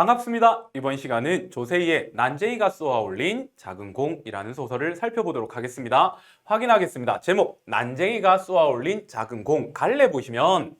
반갑습니다. 이번 시간은 조세희의 난쟁이가 쏘아 올린 작은 공이라는 소설을 살펴보도록 하겠습니다. 확인하겠습니다. 제목 난쟁이가 쏘아 올린 작은 공 갈래 보시면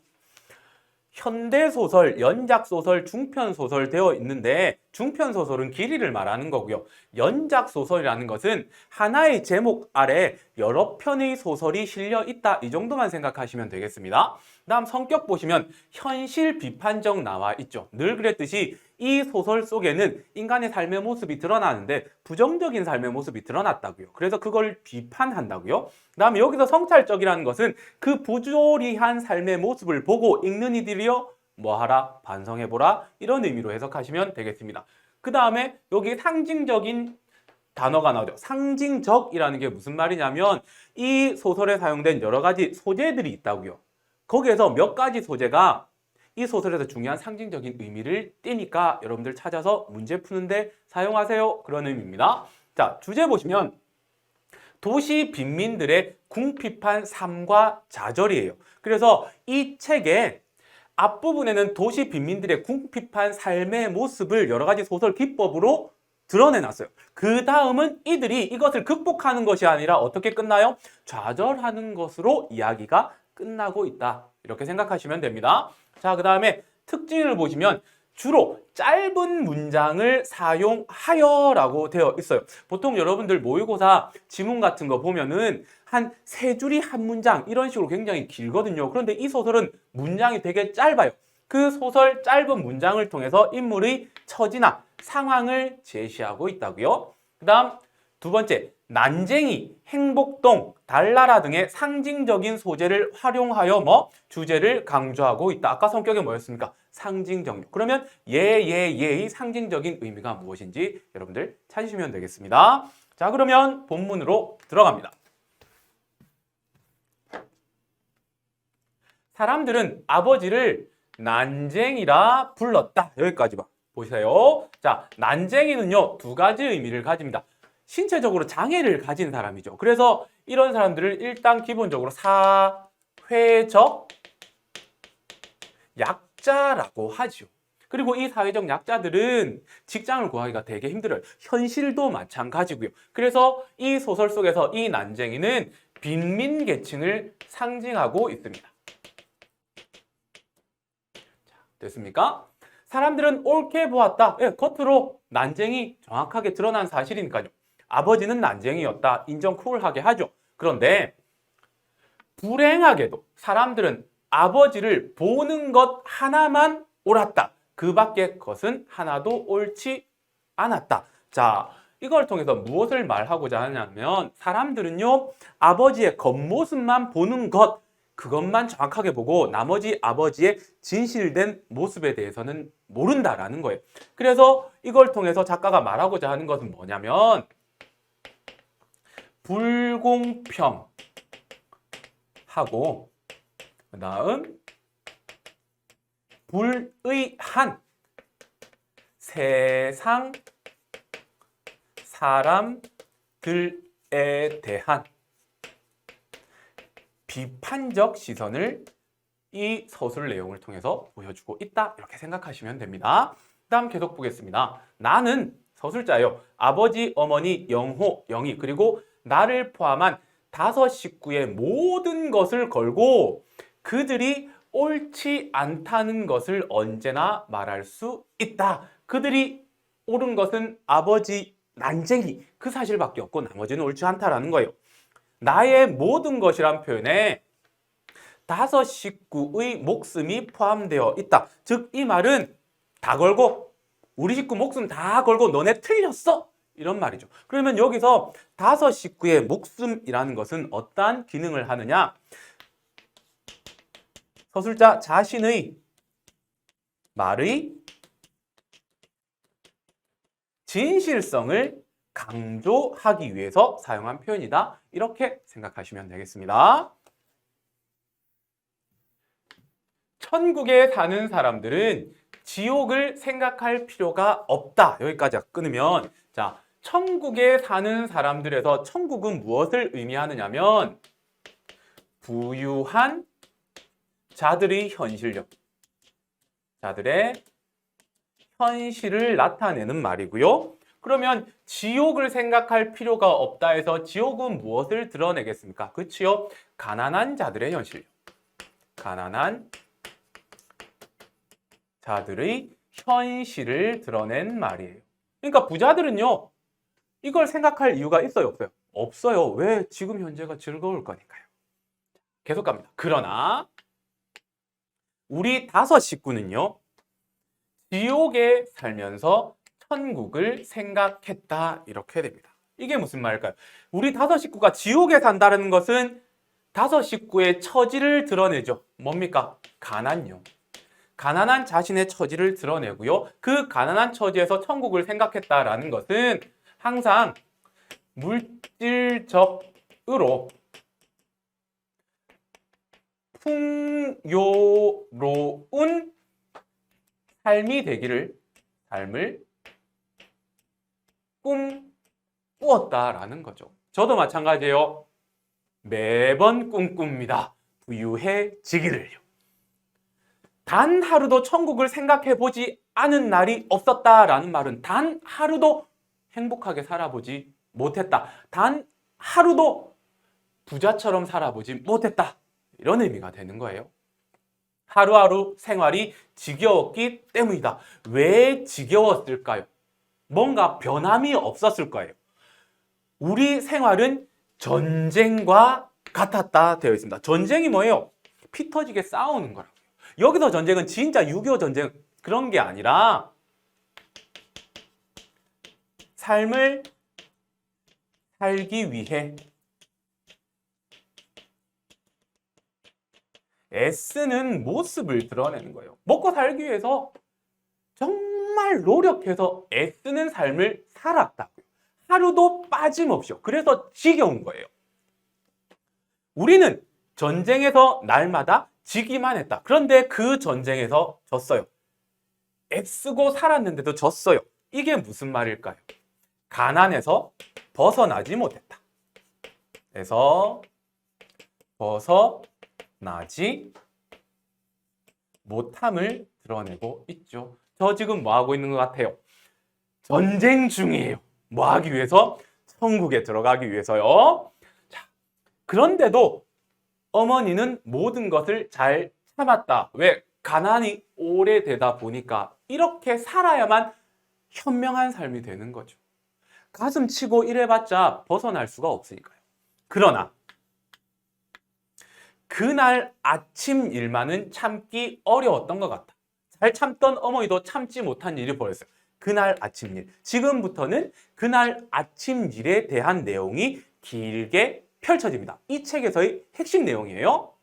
현대 소설, 연작 소설, 중편 소설 되어 있는데 중편 소설은 길이를 말하는 거고요. 연작 소설이라는 것은 하나의 제목 아래 여러 편의 소설이 실려 있다 이 정도만 생각하시면 되겠습니다. 다음 성격 보시면 현실 비판적 나와 있죠. 늘 그랬듯이 이 소설 속에는 인간의 삶의 모습이 드러나는데 부정적인 삶의 모습이 드러났다고요. 그래서 그걸 비판한다고요. 그다음에 여기서 성찰적이라는 것은 그 부조리한 삶의 모습을 보고 읽는 이들이요 뭐하라 반성해보라 이런 의미로 해석하시면 되겠습니다. 그 다음에 여기 상징적인 단어가 나오죠. 상징적이라는 게 무슨 말이냐면 이 소설에 사용된 여러 가지 소재들이 있다고요. 거기에서 몇 가지 소재가 이 소설에서 중요한 상징적인 의미를 띠니까 여러분들 찾아서 문제 푸는데 사용하세요. 그런 의미입니다. 자, 주제 보시면 도시 빈민들의 궁핍한 삶과 좌절이에요. 그래서 이 책에 앞부분에는 도시 빈민들의 궁핍한 삶의 모습을 여러 가지 소설 기법으로 드러내놨어요. 그 다음은 이들이 이것을 극복하는 것이 아니라 어떻게 끝나요? 좌절하는 것으로 이야기가 끝나고 있다. 이렇게 생각하시면 됩니다. 자, 그 다음에 특징을 보시면 주로 짧은 문장을 사용하여 라고 되어 있어요. 보통 여러분들 모의고사 지문 같은 거 보면은 한 세 줄이 한 문장 이런 식으로 굉장히 길거든요. 그런데 이 소설은 문장이 되게 짧아요. 그 소설 짧은 문장을 통해서 인물의 처지나 상황을 제시하고 있다고요. 그 다음 두 번째, 난쟁이, 행복동, 달나라 등의 상징적인 소재를 활용하여 뭐 주제를 강조하고 있다. 아까 성격이 뭐였습니까? 상징적. 그러면 예, 예, 예의 상징적인 의미가 무엇인지 여러분들 찾으시면 되겠습니다. 자, 그러면 본문으로 들어갑니다. 사람들은 아버지를 난쟁이라 불렀다. 여기까지 봐. 보세요. 자, 난쟁이는요, 두 가지 의미를 가집니다. 신체적으로 장애를 가진 사람이죠. 그래서 이런 사람들을 일단 기본적으로 사회적 약자라고 하죠. 그리고 이 사회적 약자들은 직장을 구하기가 되게 힘들어요. 현실도 마찬가지고요. 그래서 이 소설 속에서 이 난쟁이는 빈민 계층을 상징하고 있습니다. 자, 됐습니까? 사람들은 옳게 보았다. 예, 겉으로 난쟁이 정확하게 드러난 사실이니까요. 아버지는 난쟁이였다. 인정 쿨하게 하죠. 그런데 불행하게도 사람들은 아버지를 보는 것 하나만 옳았다. 그 밖의 것은 하나도 옳지 않았다. 자, 이걸 통해서 무엇을 말하고자 하냐면 사람들은요, 아버지의 겉모습만 보는 것, 그것만 정확하게 보고 나머지 아버지의 진실된 모습에 대해서는 모른다라는 거예요. 그래서 이걸 통해서 작가가 말하고자 하는 것은 뭐냐면 불공평 하고 그 다음 불의한 세상 사람들에 대한 비판적 시선을 이 서술 내용을 통해서 보여주고 있다 이렇게 생각하시면 됩니다. 다음 계속 보겠습니다. 나는 서술자예요. 아버지, 어머니, 영호, 영희 그리고 나를 포함한 다섯 식구의 모든 것을 걸고 그들이 옳지 않다는 것을 언제나 말할 수 있다. 그들이 옳은 것은 아버지 난쟁이 그 사실밖에 없고 나머지는 옳지 않다라는 거예요. 나의 모든 것이란 표현에 다섯 식구의 목숨이 포함되어 있다. 즉 이 말은 다 걸고 우리 식구 목숨 다 걸고 너네 틀렸어. 이런 말이죠. 그러면 여기서 다섯 식구의 목숨이라는 것은 어떠한 기능을 하느냐? 서술자 자신의 말의 진실성을 강조하기 위해서 사용한 표현이다. 이렇게 생각하시면 되겠습니다. 천국에 사는 사람들은 지옥을 생각할 필요가 없다. 여기까지 끊으면 자, 천국에 사는 사람들에서 천국은 무엇을 의미하느냐면 부유한 자들의 현실력. 자들의 현실을 나타내는 말이고요. 그러면 지옥을 생각할 필요가 없다 해서 지옥은 무엇을 드러내겠습니까? 그치요? 가난한 자들의 현실. 가난한 자들의 현실을 드러낸 말이에요. 그러니까 부자들은요, 이걸 생각할 이유가 있어요, 없어요? 없어요. 왜? 지금 현재가 즐거울 거니까요. 계속 갑니다. 그러나, 우리 다섯 식구는요, 지옥에 살면서 천국을 생각했다. 이렇게 됩니다. 이게 무슨 말일까요? 우리 다섯 식구가 지옥에 산다는 것은 다섯 식구의 처지를 드러내죠. 뭡니까? 가난요. 가난한 자신의 처지를 드러내고요. 그 가난한 처지에서 천국을 생각했다라는 것은 항상 물질적으로 풍요로운 삶이 되기를 삶을 꿈꾸었다라는 거죠. 저도 마찬가지예요. 매번 꿈꿉니다. 부유해지기를요. 단 하루도 천국을 생각해 보지 않은 날이 없었다라는 말은 단 하루도 행복하게 살아보지 못했다. 단 하루도 부자처럼 살아보지 못했다. 이런 의미가 되는 거예요. 하루하루 생활이 지겨웠기 때문이다. 왜 지겨웠을까요? 뭔가 변함이 없었을 거예요. 우리 생활은 전쟁과 같았다 되어 있습니다. 전쟁이 뭐예요? 피 터지게 싸우는 거라고요. 여기서 전쟁은 진짜 6.25 전쟁 그런 게 아니라 삶을 살기 위해 애쓰는 모습을 드러내는 거예요. 먹고 살기 위해서 정말 노력해서 애쓰는 삶을 살았다고요. 하루도 빠짐없이요. 그래서 지겨운 거예요. 우리는 전쟁에서 날마다 지기만 했다. 그런데 그 전쟁에서 졌어요. 애쓰고 살았는데도 졌어요. 이게 무슨 말일까요? 가난에서 벗어나지 못했다. 그래서 벗어나지 못함을 드러내고 있죠. 저 지금 뭐 하고 있는 것 같아요? 전쟁 중이에요. 뭐 하기 위해서? 천국에 들어가기 위해서요. 자, 그런데도 어머니는 모든 것을 잘 참았다. 왜? 가난이 오래되다 보니까 이렇게 살아야만 현명한 삶이 되는 거죠. 가슴 치고 이래봤자 벗어날 수가 없으니까요. 그러나 그날 아침 일만은 참기 어려웠던 것 같다. 잘 참던 어머니도 참지 못한 일이 벌어졌어요. 그날 아침 일. 지금부터는 그날 아침 일에 대한 내용이 길게 펼쳐집니다. 이 책에서의 핵심 내용이에요.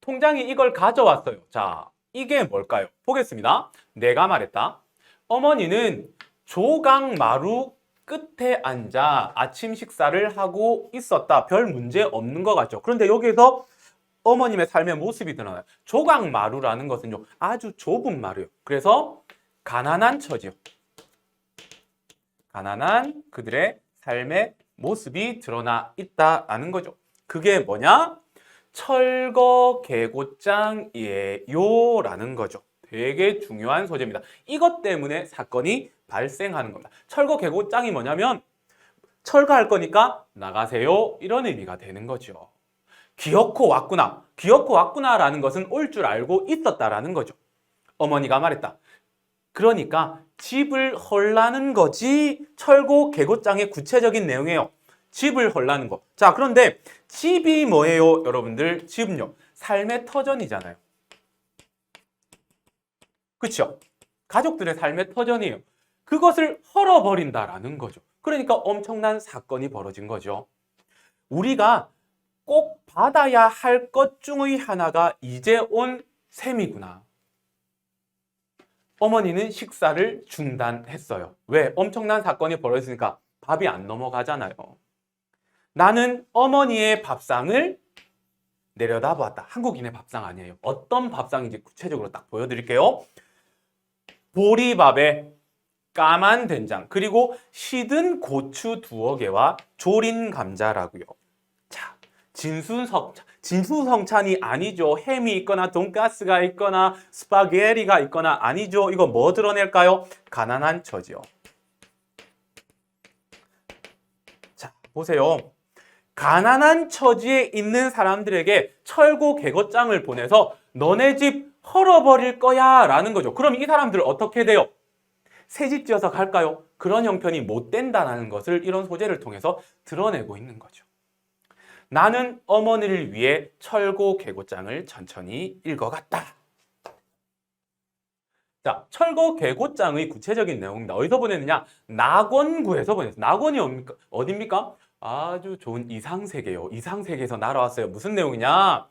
통장이 이걸 가져왔어요. 자, 이게 뭘까요? 보겠습니다. 내가 말했다. 어머니는 조각마루 끝에 앉아 아침 식사를 하고 있었다. 별 문제 없는 것 같죠. 그런데 여기에서 어머님의 삶의 모습이 드러나요. 조각마루라는 것은요, 아주 좁은 마루요. 그래서 가난한 처지요. 가난한 그들의 삶의 모습이 드러나 있다라는 거죠. 그게 뭐냐? 철거 계고장이에요라는 거죠. 되게 중요한 소재입니다. 이것 때문에 사건이 발생하는 겁니다. 철거 계고장이 뭐냐면 철거할 거니까 나가세요 이런 의미가 되는 거죠. 기어코 왔구나. 기어코 왔구나라는 것은 올 줄 알고 있었다라는 거죠. 어머니가 말했다. 그러니까 집을 헐라는 거지 철거 계고장의 구체적인 내용이에요. 집을 헐라는 거. 자, 그런데 집이 뭐예요, 여러분들? 집은요. 삶의 터전이잖아요. 그렇죠? 가족들의 삶의 터전이에요. 그것을 헐어버린다라는 거죠. 그러니까 엄청난 사건이 벌어진 거죠. 우리가 꼭 받아야 할 것 중의 하나가 이제 온 셈이구나. 어머니는 식사를 중단했어요. 왜? 엄청난 사건이 벌어졌으니까 밥이 안 넘어가잖아요. 나는 어머니의 밥상을 내려다 보았다. 한국인의 밥상 아니에요. 어떤 밥상인지 구체적으로 딱 보여드릴게요. 보리밥에 까만 된장 그리고 시든 고추 두어 개와 조린 감자라고요. 자, 진순석 진수성찬이 아니죠. 햄이 있거나 돈가스가 있거나 스파게티가 있거나 아니죠. 이거 뭐 드러낼까요? 가난한 처지요. 자, 보세요. 가난한 처지에 있는 사람들에게 철고 개고장을 보내서 너네 집 헐어버릴 거야 라는 거죠. 그럼 이 사람들 어떻게 돼요? 새집 지어서 갈까요? 그런 형편이 못 된다는 것을 이런 소재를 통해서 드러내고 있는 거죠. 나는 어머니를 위해 철고 개고장을 천천히 읽어갔다. 자, 철거 개고장의 구체적인 내용입니다. 어디서 보냈느냐? 낙원구에서 보냈어요. 낙원이 어딥니까? 어딥니까? 아주 좋은 이상세계요. 이상세계에서 날아왔어요. 무슨 내용이냐?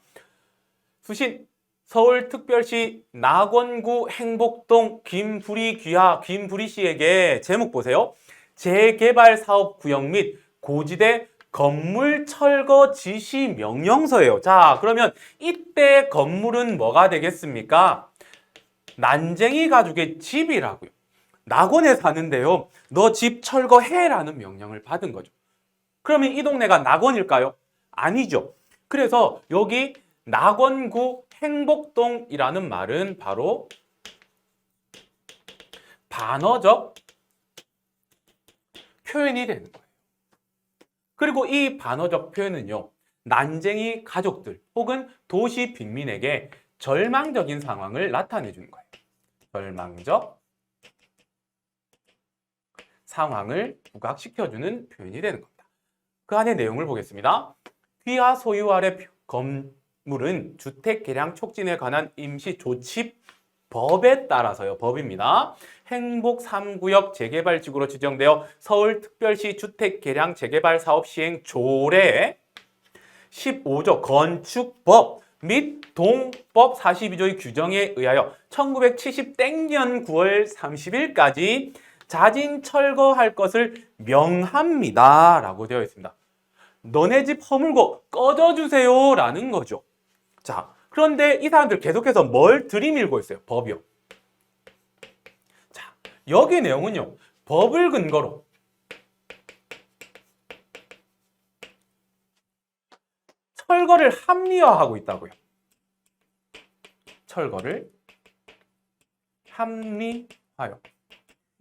수신 서울특별시 낙원구 행복동 김부리 귀하 김부리 씨에게 제목 보세요. 재개발 사업 구역 및 고지대 건물 철거 지시 명령서예요. 자, 그러면 이때 건물은 뭐가 되겠습니까? 난쟁이 가족의 집이라고요. 낙원에 사는데요. 너 집 철거해라는 명령을 받은 거죠. 그러면 이 동네가 낙원일까요? 아니죠. 그래서 여기 낙원구 행복동이라는 말은 바로 반어적 표현이 되는 거예요. 그리고 이 반어적 표현은요, 난쟁이 가족들 혹은 도시 빈민에게 절망적인 상황을 나타내 주는 거예요. 절망적 상황을 부각시켜주는 표현이 되는 겁니다. 그 안에 내용을 보겠습니다. 귀하 소유 아래 건 물은 주택 개량 촉진에 관한 임시 조치 법에 따라서요. 법입니다. 행복 3구역 재개발 지구로 지정되어 서울특별시 주택 개량 재개발 사업 시행 조례 15조 건축법 및 동법 42조의 규정에 의하여 1970땡년 9월 30일까지 자진 철거할 것을 명합니다. 라고 되어 있습니다. 너네 집 허물고 꺼져주세요. 라는 거죠. 자, 그런데 이 사람들 계속해서 뭘 들이밀고 있어요? 법이요. 자, 여기 내용은요. 법을 근거로 철거를 합리화하고 있다고요. 철거를 합리화요.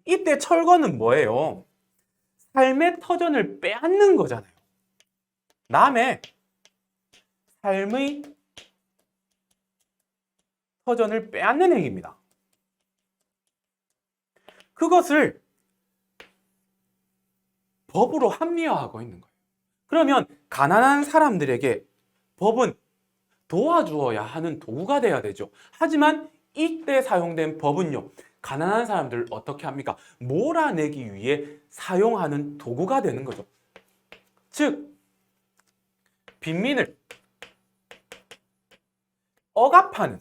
이때 철거는 뭐예요? 삶의 터전을 빼앗는 거잖아요. 남의 삶의 터전을 빼앗는 행위입니다. 그것을 법으로 합리화하고 있는 거예요. 그러면 가난한 사람들에게 법은 도와주어야 하는 도구가 돼야 되죠. 하지만 이때 사용된 법은요. 가난한 사람들을 어떻게 합니까? 몰아내기 위해 사용하는 도구가 되는 거죠. 즉 빈민을 억압하는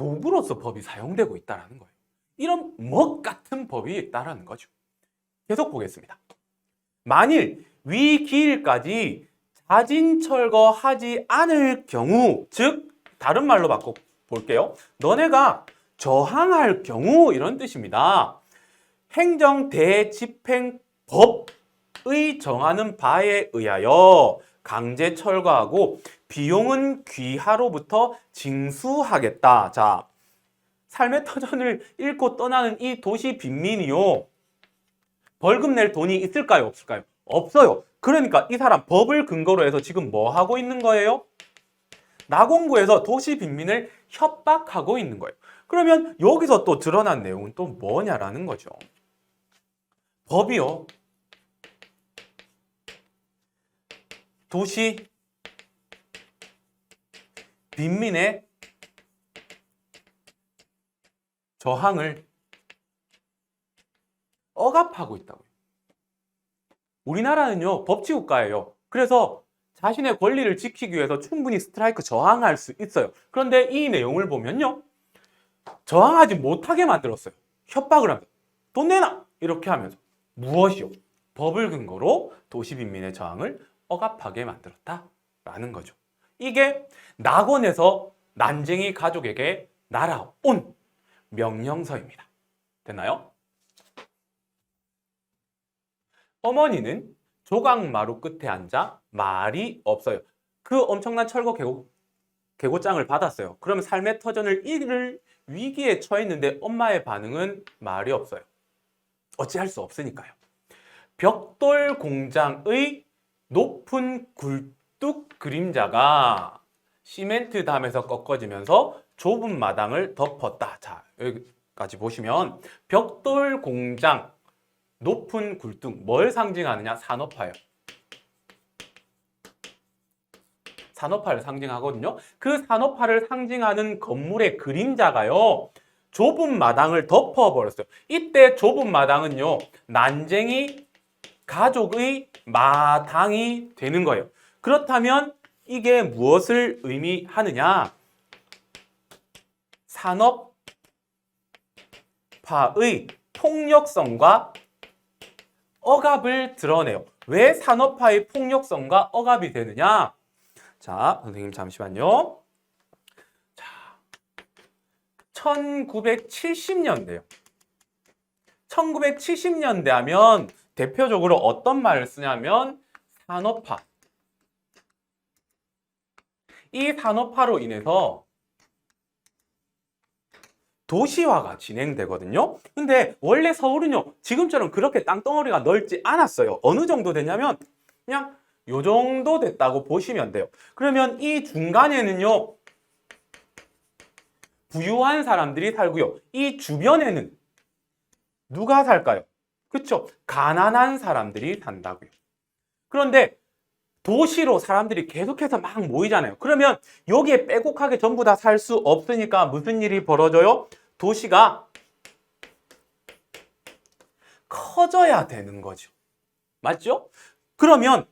도구로서 법이 사용되고 있다는 거예요. 이런 먹 같은 법이 있다는 거죠. 계속 보겠습니다. 만일 위 기일까지 자진 철거하지 않을 경우, 즉 다른 말로 바꿔 볼게요. 너네가 저항할 경우 이런 뜻입니다. 행정 대집행법의 정하는 바에 의하여 강제 철거하고 비용은 귀하로부터 징수하겠다. 자, 삶의 터전을 잃고 떠나는 이 도시 빈민이요. 벌금 낼 돈이 있을까요? 없을까요? 없어요. 그러니까 이 사람 법을 근거로 해서 지금 뭐 하고 있는 거예요? 나공구에서 도시 빈민을 협박하고 있는 거예요. 그러면 여기서 또 드러난 내용은 또 뭐냐라는 거죠. 법이요. 도시 빈민의 저항을 억압하고 있다고요. 우리나라는요, 법치국가예요. 그래서 자신의 권리를 지키기 위해서 충분히 스트라이크 저항할 수 있어요. 그런데 이 내용을 보면요, 저항하지 못하게 만들었어요. 협박을 하면서. 돈 내놔! 이렇게 하면서. 무엇이요? 법을 근거로 도시빈민의 저항을 억압하게 만들었다라는 거죠. 이게 낙원에서 난쟁이 가족에게 날아온 명령서입니다. 됐나요? 어머니는 조각마루 끝에 앉아 말이 없어요. 그 엄청난 철거 개고, 개고장을 받았어요. 그러면 삶의 터전을 잃을 위기에 처했는데 엄마의 반응은 말이 없어요. 어찌할 수 없으니까요. 벽돌 공장의 높은 굴 뚝 그림자가 시멘트 담에서 꺾어지면서 좁은 마당을 덮었다. 자, 여기까지 보시면 벽돌 공장 높은 굴뚝 뭘 상징하느냐? 산업화요. 산업화를 상징하거든요. 그 산업화를 상징하는 건물의 그림자가요. 좁은 마당을 덮어버렸어요. 이때 좁은 마당은요. 난쟁이 가족의 마당이 되는 거예요. 그렇다면 이게 무엇을 의미하느냐? 산업화의 폭력성과 억압을 드러내요. 왜 산업화의 폭력성과 억압이 되느냐? 자, 선생님 잠시만요. 자, 1970년대요. 1970년대 하면 대표적으로 어떤 말을 쓰냐면 산업화. 이 산업화로 인해서 도시화가 진행되거든요. 근데 원래 서울은요, 지금처럼 그렇게 땅덩어리가 넓지 않았어요. 어느 정도 되냐면, 그냥 요 정도 됐다고 보시면 돼요. 그러면 이 중간에는요, 부유한 사람들이 살고요. 이 주변에는 누가 살까요? 그쵸? 가난한 사람들이 산다고요. 그런데 도시로 사람들이 계속해서 막 모이잖아요. 그러면 여기에 빼곡하게 전부 다 살 수 없으니까 무슨 일이 벌어져요? 도시가 커져야 되는 거죠. 맞죠? 그러면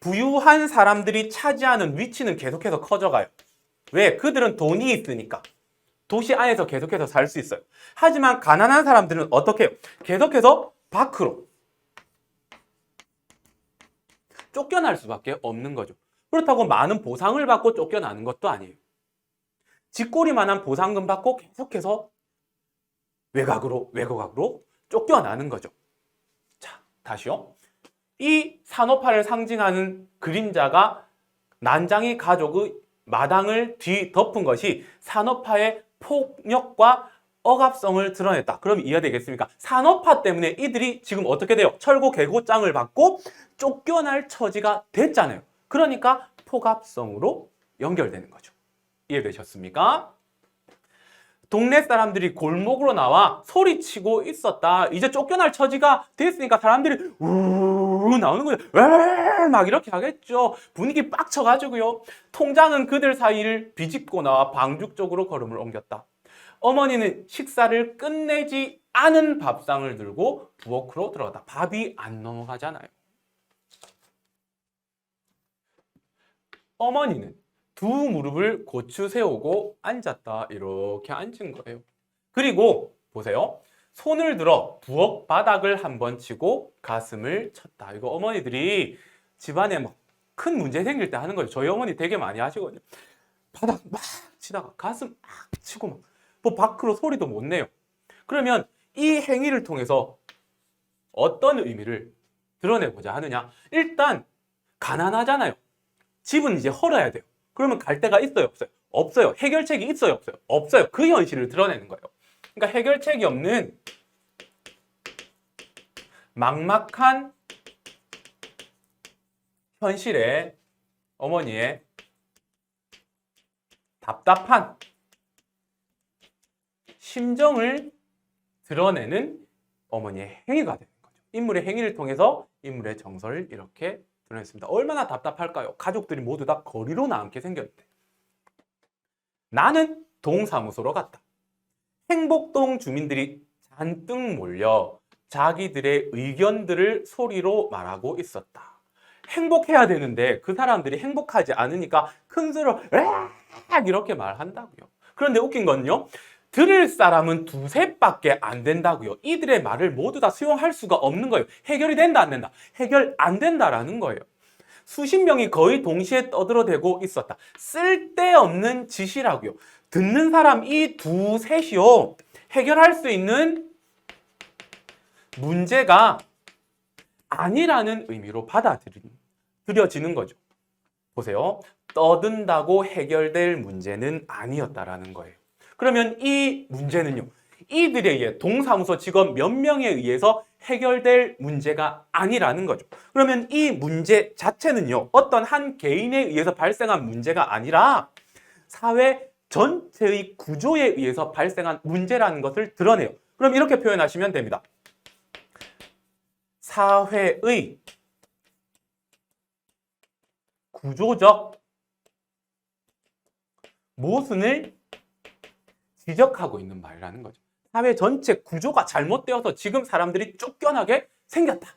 부유한 사람들이 차지하는 위치는 계속해서 커져가요. 왜? 그들은 돈이 있으니까. 도시 안에서 계속해서 살 수 있어요. 하지만 가난한 사람들은 어떻게 해요? 계속해서 밖으로 쫓겨날 수밖에 없는 거죠. 그렇다고 많은 보상을 받고 쫓겨나는 것도 아니에요. 쥐꼬리만한 보상금 받고 계속해서 외곽으로 외곽으로 쫓겨나는 거죠. 자, 다시요. 이 산업화를 상징하는 그림자가 난장이 가족의 마당을 뒤덮은 것이 산업화의 폭력과 억압성을 드러냈다. 그럼 이해되겠습니까? 산업화 때문에 이들이 지금 어떻게 돼요? 철고 개고장을 받고 쫓겨날 처지가 됐잖아요. 그러니까 폭압성으로 연결되는 거죠. 이해되셨습니까? 동네 사람들이 골목으로 나와 소리치고 있었다. 이제 쫓겨날 처지가 됐으니까 사람들이 우르르 나오는 거예요. 왜막 이렇게 하겠죠. 분위기 빡쳐가지고요. 통장은 그들 사이를 비집고 나와 방죽 쪽으로 걸음을 옮겼다. 어머니는 식사를 끝내지 않은 밥상을 들고 부엌으로 들어갔다. 밥이 안 넘어가잖아요. 어머니는 두 무릎을 고추 세우고 앉았다. 이렇게 앉은 거예요. 그리고 보세요. 손을 들어 부엌 바닥을 한번 치고 가슴을 쳤다. 이거 어머니들이 집안에 막 큰 문제 생길 때 하는 거예요. 저희 어머니 되게 많이 하시거든요. 바닥 막 치다가 가슴 막 치고 막 뭐 밖으로 소리도 못 내요. 그러면 이 행위를 통해서 어떤 의미를 드러내고자 하느냐? 일단 가난하잖아요. 집은 이제 헐어야 돼요. 그러면 갈 데가 있어요, 없어요? 없어요. 해결책이 있어요, 없어요? 없어요. 그 현실을 드러내는 거예요. 그러니까 해결책이 없는 막막한 현실에 어머니의 답답한 심정을 드러내는 어머니의 행위가 되는 거죠. 인물의 행위를 통해서 인물의 정서를 이렇게 드러냈습니다. 얼마나 답답할까요? 가족들이 모두 다 거리로 나앉게 생겼는데. 나는 동사무소로 갔다. 행복동 주민들이 잔뜩 몰려 자기들의 의견들을 소리로 말하고 있었다. 행복해야 되는데 그 사람들이 행복하지 않으니까 큰 소리로 으악 이렇게 말한다고요. 그런데 웃긴 건요. 들을 사람은 두셋밖에 안 된다고요. 이들의 말을 모두 다 수용할 수가 없는 거예요. 해결이 된다 안 된다. 해결 안 된다라는 거예요. 수십 명이 거의 동시에 떠들어대고 있었다. 쓸데없는 짓이라고요. 듣는 사람 이 두 셋이요. 해결할 수 있는 문제가 아니라는 의미로 받아들여지는 거죠. 보세요. 떠든다고 해결될 문제는 아니었다라는 거예요. 그러면 이 문제는요. 이들에 의해 동사무소 직원 몇 명에 의해서 해결될 문제가 아니라는 거죠. 그러면 이 문제 자체는요. 어떤 한 개인에 의해서 발생한 문제가 아니라 사회 전체의 구조에 의해서 발생한 문제라는 것을 드러내요. 그럼 이렇게 표현하시면 됩니다. 사회의 구조적 모순을 지적하고 있는 말이라는 거죠. 사회 전체 구조가 잘못되어서 지금 사람들이 쫓겨나게 생겼다.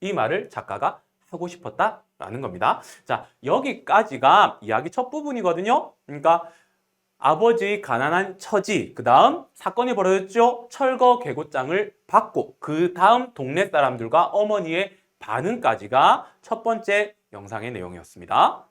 이 말을 작가가 하고 싶었다라는 겁니다. 자, 여기까지가 이야기 첫 부분이거든요. 그러니까 아버지 가난한 처지, 그 다음 사건이 벌어졌죠. 철거 개고장을 받고 그 다음 동네 사람들과 어머니의 반응까지가 첫 번째 영상의 내용이었습니다.